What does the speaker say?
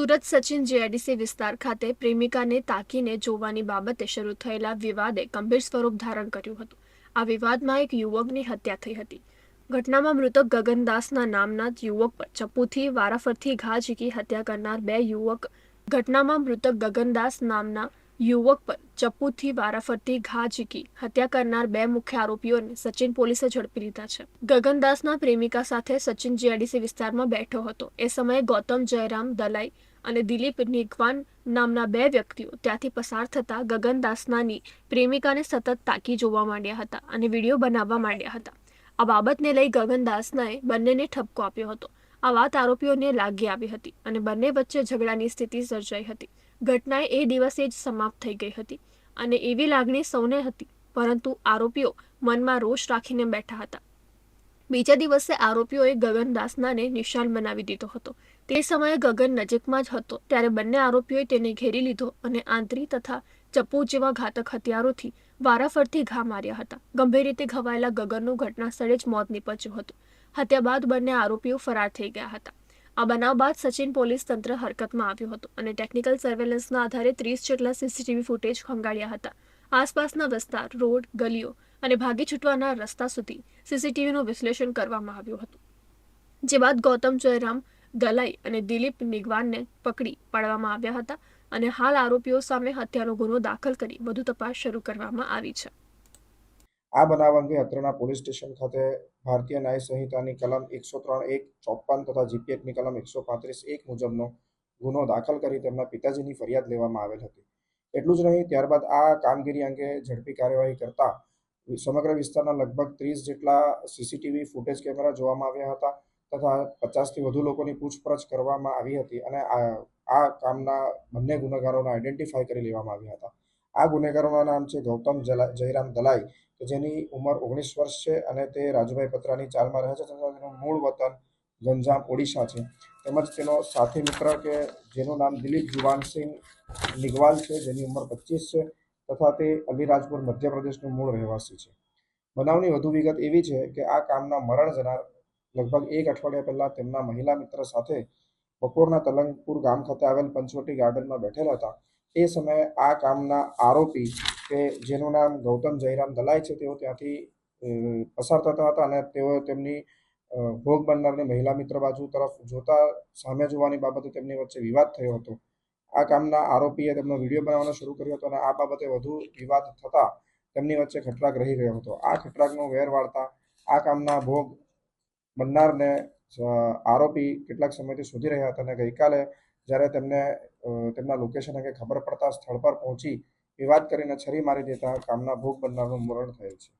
Surat Sachin GIDC વિસ્તાર ખાતે પ્રેમિકાને તાકીને જોવાની બાબતે શરૂ થયેલા વિવાદે ગંભીર સ્વરૂપ ધારણ કર્યું હતું. આ વિવાદમાં એક યુવકની હત્યા થઈ હતી. ઘટનામાં મૃતક ગગનદાસના નામના યુવક પર ચપ્પુથી વારાફરથી ઘા ઝીકી હત્યા કરનાર બે યુવક ઘટનામાં મૃતક ગગનદાસ નામના યુવક પર ચપ્પુથી વારાફરતી ઘા ઝીકી હત્યા કરનાર બે મુખ્ય આરોપીઓને સચિન પોલીસે ઝડપી લીધા છે. ગગનદાસના પ્રેમિકા સાથે સચિન જીઆઈડીસી વિસ્તારમાં બેઠો હતો. એ સમયે ગૌતમ જયરામ દલાઈ અને દિલીપ નિગવાન નામના બે વ્યક્તિઓ ત્યાંથી પસાર થતા ગગનદાસનાની પ્રેમિકાને સતત તાકી જોવા માંડ્યા હતા અને વીડિયો બનાવવા માંડ્યા હતા. આ બાબતને લઈ ગગનદાસનાએ બંનેને ઠપકો આપ્યો હતો. આ વાત આરોપીઓને લાગી આવી હતી અને બંને વચ્ચે ઝઘડાની સ્થિતિ સર્જાઈ હતી. ઘટના એ દિવસે જ સમાપ્ત થઈ ગઈ હતી અને એવી લાગણી સૌને હતી, પરંતુ આરોપીઓ મનમાં રોષ રાખીને બેઠા હતા. બીજા દિવસે આરોપીઓએ ગગનદાસનાને નિશાન બનાવી દીધો હતો. તે સમયે ગગન નજીકમાં જ હતો, ત્યારે બંને આરોપીઓએ તેને ઘેરી લીધો અને આંતરી તથા ચપ્પુ જેવા ઘાતક હથિયારોથી વારાફરતી ઘા માર્યા હતા. ગંભીર રીતે ઘવાયેલા ગગનનું ઘટના સ્થળે જ મોત નીપજ્યું હતું. હત્યા બાદ બંને આરોપીઓ ફરાર થઈ ગયા હતા. આ બનાવ બાદ સચિન પોલીસ તંત્ર હરકતમાં આવ્યું હતું અને ટેકનિકલ સર્વેલન્સના આધારે ત્રીસ જેટલા સીસીટીવી ફૂટેજ ખંગાળ્યા હતા. આસપાસના વિસ્તાર, રોડ, ગલીઓ અને ભાગી છૂટવાના રસ્તા સુધી સીસીટીવીનું વિશ્લેષણ કરવામાં આવ્યું હતું, જે બાદ ગૌતમ જયરામ, દલાઈ અને દિલીપ નિગવાનને પકડી પાડવામાં આવ્યા હતા અને હાલ આરોપીઓ સામે હત્યાનો ગુનો દાખલ કરી વધુ તપાસ શરૂ કરવામાં આવી છે. આ બનાવ અંગે અત્રેના પોલીસ સ્ટેશન ખાતે ભારતીય ન્યાય સંહિતાની કલમ એકસો ત્રણ એક ચોપન તથા જીપીએફની કલમ એકસો પાંત્રીસ એક મુજબનો ગુનો દાખલ કરી તેમના પિતાજીની ફરિયાદ લેવામાં આવેલ હતી. એટલું જ નહીં, ત્યારબાદ આ કામગીરી અંગે ઝડપી કાર્યવાહી કરતા સમગ્ર વિસ્તારના લગભગ ત્રીસ જેટલા સીસીટીવી ફૂટેજ કેમેરા જોવામાં આવ્યા હતા તથા પચાસથી વધુ લોકોની પૂછપરછ કરવામાં આવી હતી અને આ કામના બંને ગુનેગારોને આઈડેન્ટિફાઈ કરી લેવામાં આવ્યા હતા. આ ગુનેગારોના નામ છે ગૌતમ જયરામ દલાઈ, કે જેની ઉંમર ઓગણીસ વર્ષ છે અને તે રાજુભાઈ પત્રાની ચાલમાં રહે છે તથા તેનું મૂળ વતન ગંજામ, ઓડિશા છે. તેમજ તેનો સાથી મિત્ર કે જેનું નામ દિલીપ જુવાનસિંહ નિગવાલ છે, જેની ઉંમર પચીસ છે. તથા તે અલીરાજપુર મધ્યપ્રદેશનું મૂળ રહેવાસી છે. બનાવની વધુ વિગત એવી છે કે આ કામના મરણ જનાર લગભગ એક અઠવાડિયા પહેલાં તેમના મહિલા મિત્ર સાથે બપોરના તલંગપુર ગામ ખાતે આવેલ પંચવટી ગાર્ડનમાં બેઠેલા હતા. એ સમયે આ કામના આરોપી કે જેનું નામ ગૌતમ જયરામ દલાઈ છે, તેઓ ત્યાંથી પસાર થતા હતા અને તેઓ તેમની ભોગ બનનારની મહિલા મિત્ર બાજુ તરફ જોતા સામે જોવાની બાબતે તેમની વચ્ચે વિવાદ થયો હતો. આ કામના આરોપીએ તેમનો વીડિયો બનાવવાનો શરૂ કર્યો હતો અને આ બાબતે વધુ વિવાદ થતા તેમની વચ્ચે ખટરાગ રહી ગયો હતો. આ ખટરાગનો વેર વાળતા આ કામના ભોગ બનનારને આરોપી કેટલાક સમયથી શોધી રહ્યા હતા અને ગઈકાલે જ્યારે તેમને તેમના લોકેશન અંગે ખબર પડતા સ્થળ પર પહોંચી વિવાદ કરીને છરી મારી દેતા કામના ભોગ બનનારનું મરણ થયું છે.